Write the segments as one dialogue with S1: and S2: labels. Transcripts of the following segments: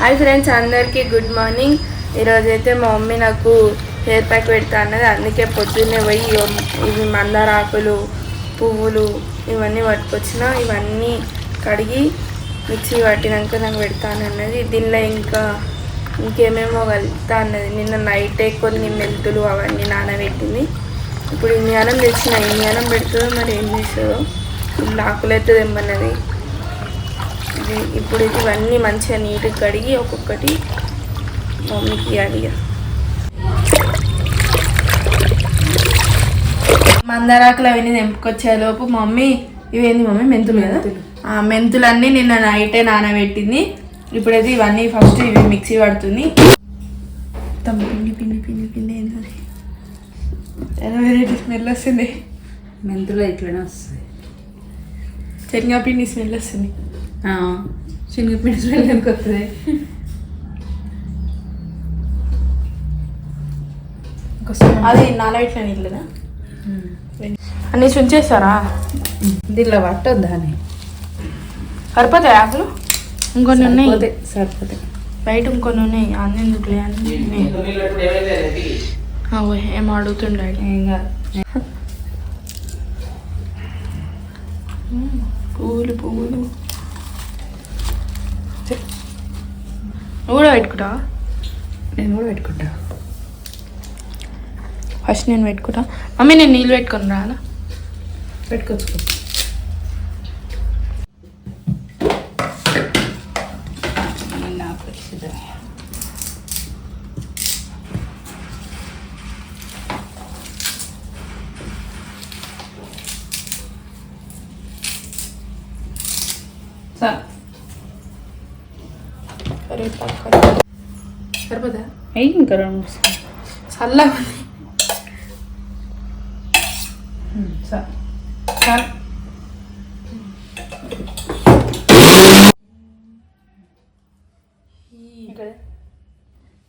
S1: Hi friends అందరికీ good morning ఈరోజు అయితే మా మమ్మీ నాకు హెయిర్ ప్యాక్ పెడతా అన్నది. అందుకే పొద్దున్నే పోయి ఇవి మందార ఆకులు పువ్వులు ఇవన్నీ పట్టుకొచ్చిన. ఇవన్నీ కడిగి మిక్సీ పట్టినాక నాకు పెడతాను అన్నది. దీనిలో ఇంకా ఇంకేమేమో కలుపుతా అన్నది. నిన్న నైటే కొన్ని మెంతులు అవన్నీ నానబెట్టింది. ఇప్పుడు ఇన్యానం తెచ్చిన ఇన్యానం పెడుతుందో మరి ఏం చేస్తుందో. ఫుల్ ఆకులైతే తెమ్మన్నది. ఇది ఇప్పుడు ఇది ఇవన్నీ మంచిగా నీట్గా కడిగి ఒక్కొక్కటి మమ్మీకి ఇవ్వాలి. మందారాకులు అవన్నీ తెంపుకొచ్చే లోపు మమ్మీ ఇవేంది మమ్మీ? మెంతులు కదా? ఆ మెంతులన్నీ నిన్న నైటే నానబెట్టింది. ఇప్పుడైతే ఇవన్నీ ఫస్ట్ ఇవి మిక్సీ పడుతుంది. పిండి పిండి పిండి పిండి ఏంటది ఎలా వెరైటీ స్మెల్ వస్తుంది?
S2: మెంతులు ఇట్లనే వస్తుంది.
S1: శనగపిండి స్మెల్ వస్తుంది.
S2: శనగపిండి ఎందుకు వస్తుంది.
S1: అది నానబెట్టిన నీళ్ళదా అన్నీ చుంచేస్తారా
S2: దీనిలో పట్టొద్దా అని.
S1: సరిపోతాయి ఆకులు ఇంకొన్ని ఉన్నాయి.
S2: సరిపోతాయి
S1: బయట ఇంకొన్ని ఉన్నాయి. అన్ని ఎందుకులే అన్ని ఉన్నాయి. అవే, ఏం అడుగుతుండాడు.
S2: ఏం కాదు
S1: పువ్వులు పువ్వులు పెట్టుకుంటావా?
S2: నేను కూడా పెట్టుకుంటా.
S1: ఫస్ట్ నేను పెట్టుకుంటా. మమ్మీ నేను నీళ్ళు పెట్టుకొని రాలా
S2: పెట్టుకోవచ్చు నాకు అయ్యి ఇంకా రెండు.
S1: చల్లగా
S2: సార్. సార్.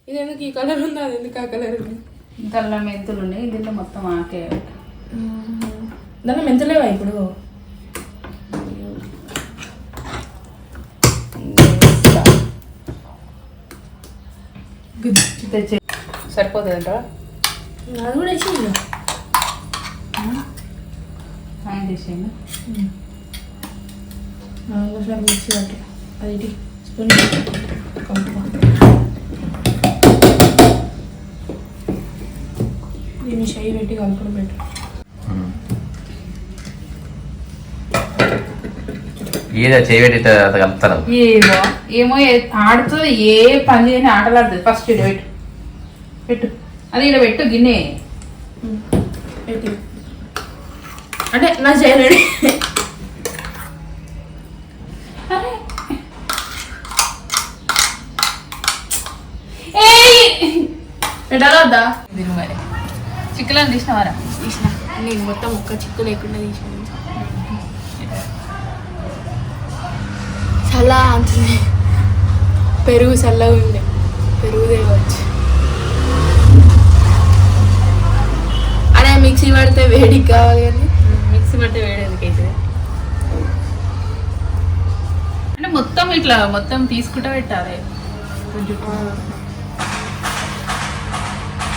S1: ఇది ఎందుకు ఈ కలర్ ఉంది? అది ఎందుకు ఆ కలర్ ఉంది?
S2: దానిలో మెంతులు ఉన్నాయి దీంట్లో మొత్తం ఆకే.
S1: దాంట్లో మెంతలేవా ఇప్పుడు?
S2: తెచ్చే సరిపోతుందంట
S1: అది కూడా వేసి
S2: ఆయన
S1: ఒకసారి మిక్సీ పట్టి అది ఇటు. స్పూన్ దీన్ని షై పెట్టి కలుపుడు పెట్టు.
S3: ఏదో చేయబెట్టి కలుపుతారు.
S2: ఏమో ఏమో ఏ- ఆడుతుంది ఏ పని చేయని ఆటలు ఆడుతుంది ఫస్ట్ పెట్టు. పెట్టు. అది ఇక్కడ పెట్టు గిన్నె.
S1: పెట్టి. అంటే నా చేయలేడు పెట్టాలా వద్దా
S2: దీని మరి. చిక్కులను తీసినవారా?
S1: తీసిన. నేను మొత్తం ఒక్క చిక్కు లేకుండా తీసాను. చల్ల అంటుంది. పెరుగు చల్లగా ఉండే పెరుగు తేవచ్చు అదే మిక్సీ పడితే వేడికి కావాలి కానీ
S2: మిక్సీ పట్టి వేడి ఎందుకైతే అంటే మొత్తం ఇట్లా మొత్తం తీసుకుంటా పెట్టాలి. కొంచెం.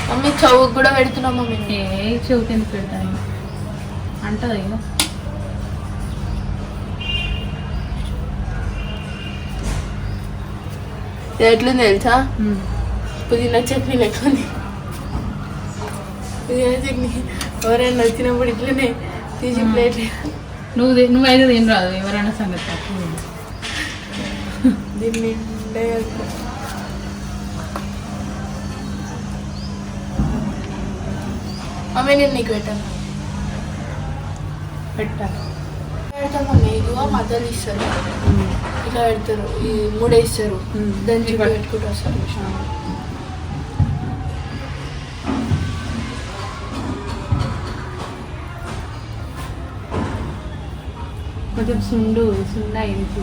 S1: మమ్మీ చౌక్ కూడా పెడుతున్నాం మమ్మీ.
S2: ఏ చెవికి ఎందుకు పెట్టాలి అంటది ఇక
S1: ఎట్లుంది తెలుసా? పుదీనా చట్నీ లెక్కుంది పుదీనా చట్నీ ఎవరైనా వచ్చినప్పుడు ఇట్లనే తీసి ప్లేట్
S2: నువ్వు తి- నువ్వైతే తిని రాదు ఎవరైనా సంగతి
S1: దీన్ని. మమ్మీ నేను నీకు పెట్టాను.
S2: పెట్టాలి
S1: పెడతాం మమ్మీ ఇదిగో మద్దలు ఇస్తారు ఇట్లా పెడతారు. ఈ మూడు వేస్తారు
S2: మ్మ్.
S1: దాన్ని చుట్టూ
S2: ఇక్కడ. కొంచెం సుండు సుండ అయింది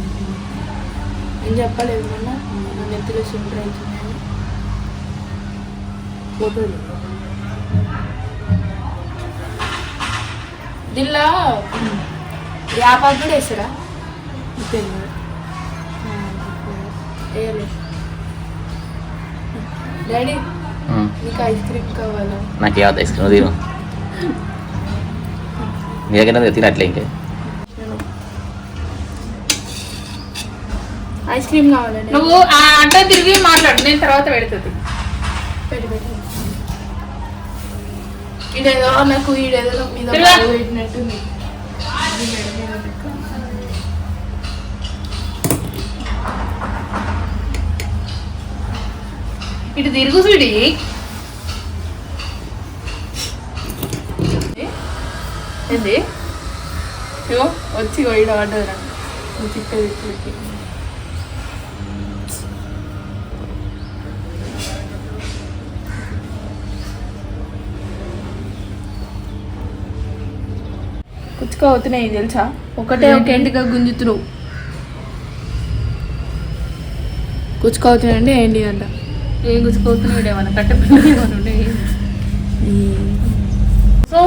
S1: నేను చెప్పలేదు మొన్న. నా నెత్తిలో సుండ్ర అవుతున్నాయని
S2: పోతుంది.
S1: దీనిలో యాపాకు కూడా వేస్తారా?
S2: తెలియదు.
S1: వేయలేదు. Daddy
S3: um.
S1: నీకు ఐస్ క్రీమ్ కావాలా?
S3: నాకు ఏమవుతుంది ఐస్ క్రీమ్ తిను. నీ దగ్గర తినట్లే ఇంకే.
S1: ఐస్ క్రీమ్ కావాలా డాడీ?
S2: నువ్వు ఆ అడ్డ తిరిగి మాట్లాడు. నేను తర్వాత పెడుతుంది
S1: ఇదేదో నాకు మీద పెట్టినట్టుంది.
S2: ఇటు తిరుగు చూడి.
S1: ఏంది? వచ్చి ఈడ ఆర్డర్ చిక్కది ఇప్పటికి కుచ్చుక అవుతున్నాయి తెలుసా? ఒకటే ఒక ఎంటిగా గుంజుతున్నావు కుచ్చుక అవుతున్నాయండి ఏంటి అంట?
S2: ఏం గుచ్చుకోతున్నాడు ఏమన్నా కట్ట
S1: సో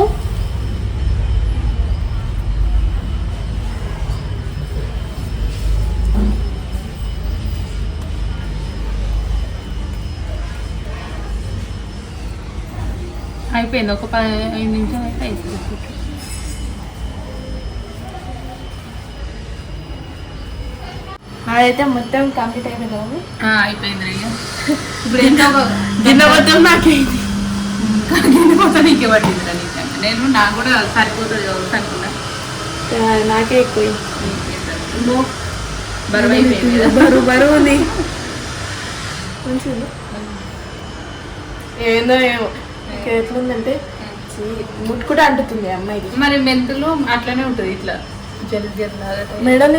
S2: అయిపోయింది. ఒక పది ఐదు నిమిషాలు అయితే అయిపోయింది.
S1: అదైతే మొత్తం కంప్లీట్ అయిపోయింది
S2: ఇప్పుడు ఎంత
S1: గిన్నె మొత్తం నాకైంది.
S2: గిన్నె మొత్తం నీకే పట్టింది రా నిజంగా. నేను నాకు కూడా సరిపోతుంది కావచ్చు అనుకున్నా.
S1: నాకే ఎక్కువ
S2: బరువు అయిపోయింది.
S1: బరువు బరువు ఉంది. మంచిది ఏందో ఏమో. ఎట్లుందంటే ముట్టుకుంటే అంటుతుంది అమ్మాయికి
S2: మరి మెంతులు అట్లనే ఉంటుంది ఇట్లా. జల్ జల్
S1: మెడలు